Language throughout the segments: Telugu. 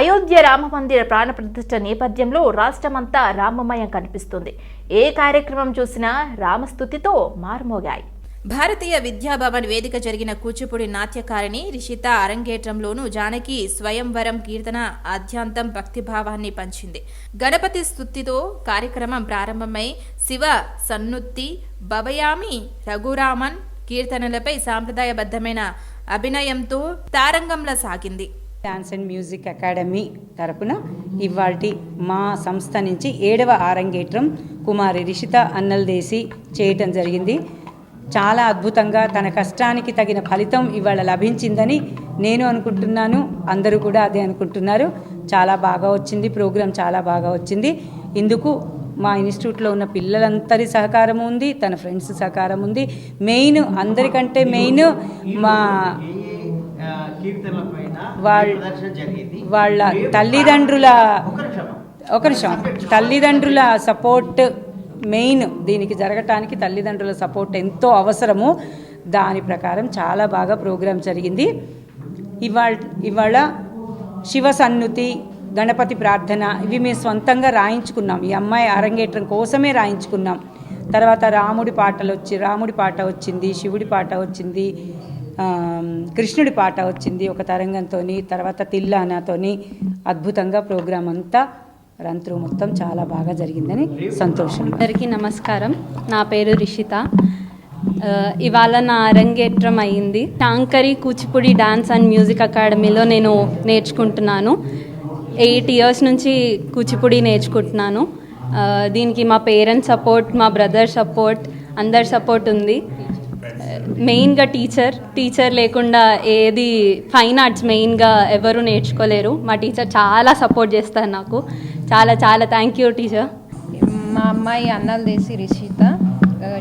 అయోధ్య రామమందిర ప్రాణ ప్రతిష్ఠ నేపథ్యంలో రాష్ట్రమంతా రామమయం కనిపిస్తుంది. ఏ కార్యక్రమం చూసినా రామస్థుతితో మారుమోగాయి. భారతీయ విద్యాభవన్ వేదిక జరిగిన కూచిపూడి నాట్యకారిణి రిషిత అరంగేట్రంలోనూ జానకి స్వయంవరం కీర్తన ఆద్యాంతం భక్తిభావాన్ని పంచింది. గణపతి స్థుతితో కార్యక్రమం ప్రారంభమై శివ సన్నుత్తి భవయామి రఘురామన్ కీర్తనలపై సాంప్రదాయబద్ధమైన అభినయంతో తారంగంలా సాగింది. డాన్స్ అండ్ మ్యూజిక్ అకాడమీ తరపున ఇవాల్టి మా సంస్థ నుంచి ఏడవ ఆరంగేట్రం కుమారి రిషిత అన్నల్దేసి చేయటం జరిగింది. చాలా అద్భుతంగా తన కష్టానికి తగిన ఫలితం ఇవాళ లభించిందని నేను అనుకుంటున్నాను. అందరూ కూడా అదే అనుకుంటున్నారు. చాలా బాగా వచ్చింది. ప్రోగ్రాం చాలా బాగా వచ్చింది. ఇందుకు మా ఇన్స్టిట్యూట్లో ఉన్న పిల్లలందరి సహకారం ఉంది. తన ఫ్రెండ్స్ సహకారం ఉంది. మెయిన్ అందరికంటే మెయిన్ మా వాళ్ళ- తల్లిదండ్రుల ఒక నిమిషం. తల్లిదండ్రుల సపోర్ట్ మెయిన్ దీనికి జరగటానికి తల్లిదండ్రుల సపోర్ట్ ఎంతో అవసరము. దాని ప్రకారం చాలా బాగా ప్రోగ్రాం జరిగింది. ఇవాళ ఇవాళ శివ సన్నుతి గణపతి ప్రార్థన ఇవి మేము సొంతంగా రాయించుకున్నాం. ఈ అమ్మాయి అరంగేట్రం కోసమే రాయించుకున్నాం. తర్వాత రాముడి పాటలు వచ్చి రాముడి పాట వచ్చింది శివుడి పాట వచ్చింది కృష్ణుడి పాట వచ్చింది ఒక తరంగంతో తర్వాత తిల్లానాతోని. అద్భుతంగా ప్రోగ్రాం అంతా రంత్రు మొత్తం చాలా బాగా జరిగిందని సంతోషం. అందరికీ నమస్కారం. నా పేరు రిషిత. ఇవాళ నా అరంగేట్రం అయింది. టాంకరి కూచిపూడి డాన్స్ అండ్ మ్యూజిక్ అకాడమీలో నేను నేర్చుకుంటున్నాను. ఎయిట్ ఇయర్స్ నుంచి కూచిపూడి నేర్చుకుంటున్నాను. దీనికి మా పేరెంట్స్ సపోర్ట్ మా బ్రదర్ సపోర్ట్ అందరి సపోర్ట్ ఉంది. మెయిన్గా టీచర్ టీచర్ లేకుండా ఏది ఫైన్ ఆర్ట్స్ మెయిన్గా ఎవరు నేర్చుకోలేరు. మా టీచర్ చాలా సపోర్ట్ చేస్తారు నాకు. చాలా చాలా థ్యాంక్ యూ టీచర్. మా అమ్మాయి Annaldesi Rishitha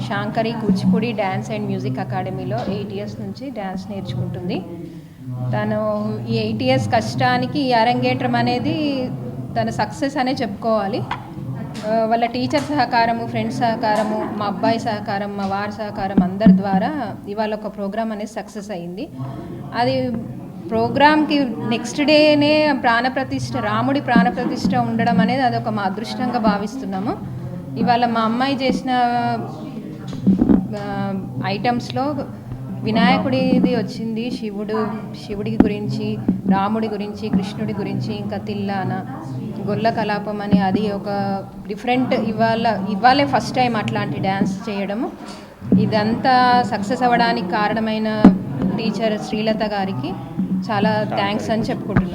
Shankari Kuchipudi dance and music అకాడమీలో ఎయిట్ ఇయర్స్ నుంచి డ్యాన్స్ నేర్చుకుంటుంది. తను ఈ ఎయిట్ ఇయర్స్ కష్టానికి ఈ అరంగేట్రం అనేది తన సక్సెస్ అనే చెప్పుకోవాలి. వాళ్ళ టీచర్ సహకారము ఫ్రెండ్స్ సహకారము మా అబ్బాయి సహకారం మా వారి సహకారం అందరి ద్వారా ఇవాళ ఒక ప్రోగ్రామ్ అనేది సక్సెస్ అయింది. అది ప్రోగ్రామ్కి నెక్స్ట్ డేనే ప్రాణప్రతిష్ఠ రాముడి ప్రాణప్రతిష్ఠ ఉండడం అనేది అదొక మా అదృష్టంగా భావిస్తున్నాము. ఇవాళ మా అమ్మాయి చేసిన ఐటమ్స్లో వినాయకుడిది వచ్చింది శివుడు శివుడి గురించి రాముడి గురించి కృష్ణుడి గురించి ఇంకా తిల్లాన. గొల్ల కలాపం అని అది ఒక డిఫరెంట్ ఇవాళ ఇవాళే ఫస్ట్ టైం అట్లాంటి డ్యాన్స్ చేయడము. ఇదంతా సక్సెస్ అవ్వడానికి కారణమైన టీచర్ శ్రీలత గారికి చాలా థ్యాంక్స్ అని చెప్పుకుంటున్నాను